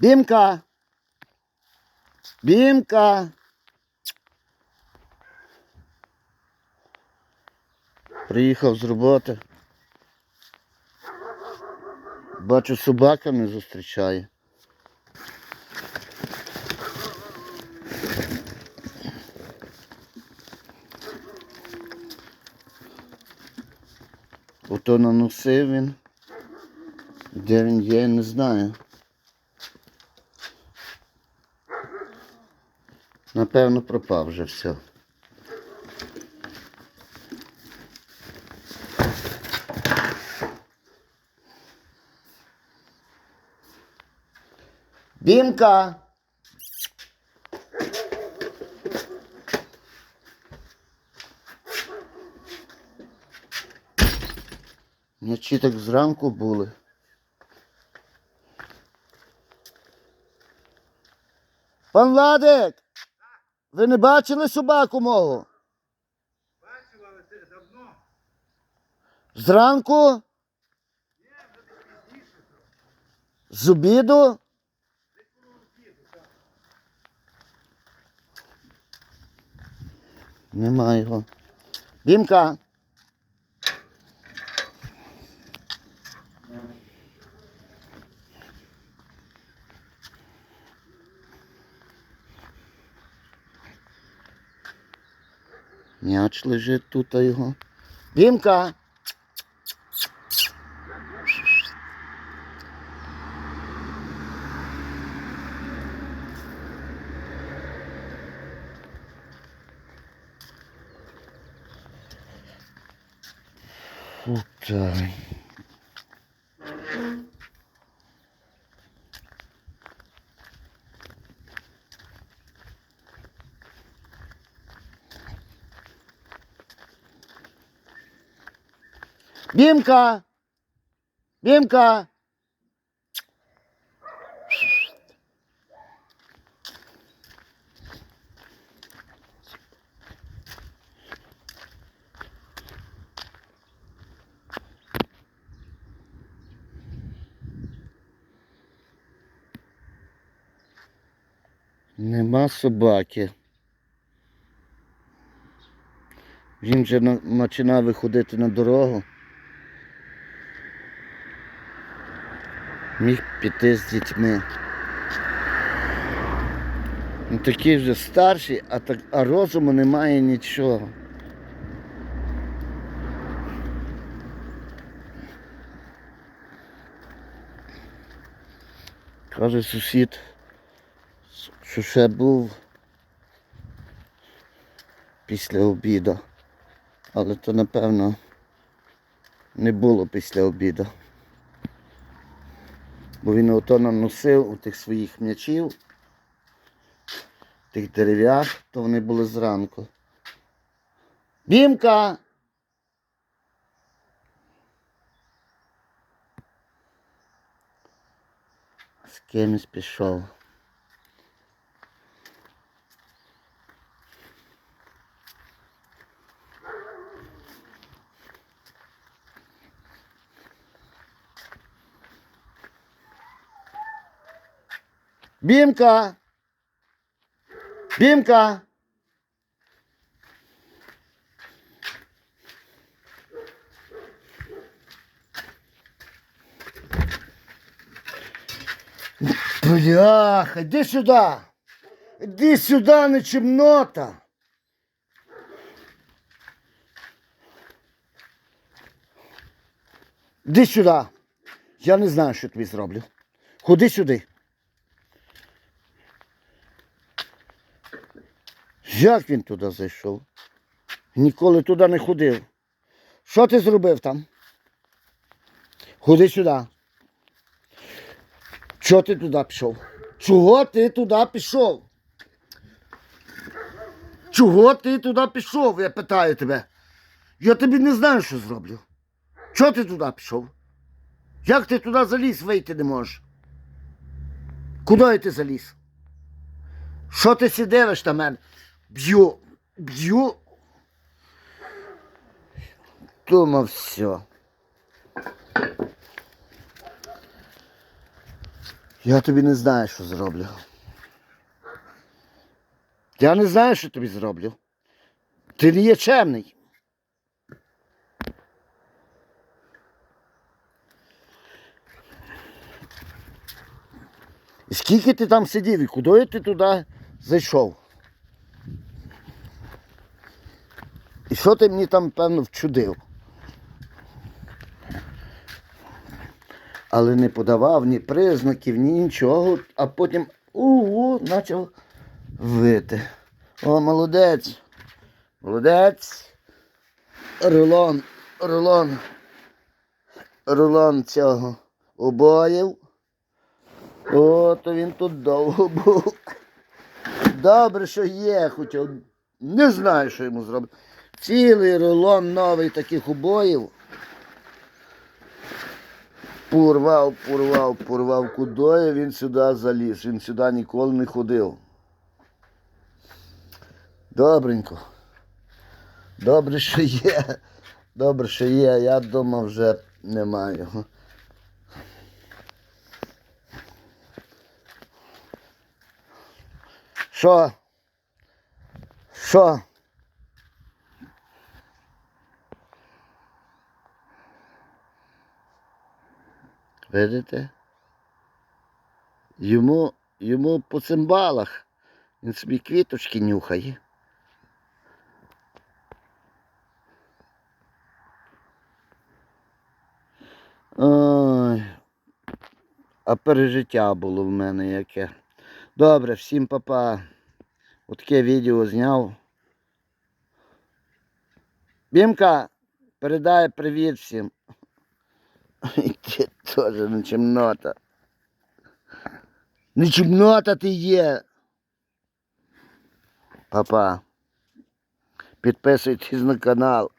Бімка. Бімка. Приїхав з роботи. Бачу, собаками зустрічає. Ото наносив він. Де він є, не знаю. Напевно, пропав вже все. Бімка! Вночі так зранку були. Пан Владик! Ви не бачили собаку мого? Бачив, але це давно. Зранку? З обіду? Нема його. Дімка. М'яч лежить тут його. Дімка. Путай. Бімка! Бімка! Нема собаки. Він вже на- починав виходити на дорогу. Міг піти з дітьми. Ну, такі вже старші, а, так, а розуму немає нічого. Каже сусід, що ще був після обіду. Але то напевно не було після обіду. Бо він ото наносив у тих своїх м'ячів, тих дерев'ях, то вони були зранку. Бімка! З кимось пішов. Бімка! Бімка! Бляха, іди сюди! Іди сюди, не чимнота! Іди сюди! Я не знаю, що тобі зроблю. Ходи сюди. Як він туди зайшов? Ніколи туди не ходив. Що ти зробив там? Ходи сюди. Чого ти туди пішов? Чого ти туди пішов? Чого ти туди пішов? Я питаю тебе. Я тобі не знаю, що зроблю. Чого ти туди пішов? Як ти туди заліз вийти не можеш? Куди ти заліз? Що ти сидиш на мене? Б'ю, б'ю. Думав все. Я тобі не знаю, що зроблю. Я не знаю, що тобі зроблю. Ти не є чемний. І скільки ти там сидів і куди ти туди зайшов? І що ти мені там, певно, вчудив? Але не подавав ні признаків, ні нічого, а потім у почав вити. О, молодець. Молодець. Рулон, рулон. Рулон цього обоїв. О, то він тут довго був. Добре, що є, хоч не знаю, що йому зробити. Цілий рулон новий таких обоїв. Порвав, порвав, порвав кудою, він сюди заліз. Він сюди ніколи не ходив. Добренько. Добре, що є. Добре, що є, я вдома вже не маю. Що? Що? Видите? Йому, йому по цимбалах. Він собі квіточки нюхає. Ой. А пережиття було в мене яке. Добре, всім папа. Отаке відео зняв. Бімка, передай привіт всім. І на чемнота. Не чемнота ти є. Папа. Підписуйтесь на канал.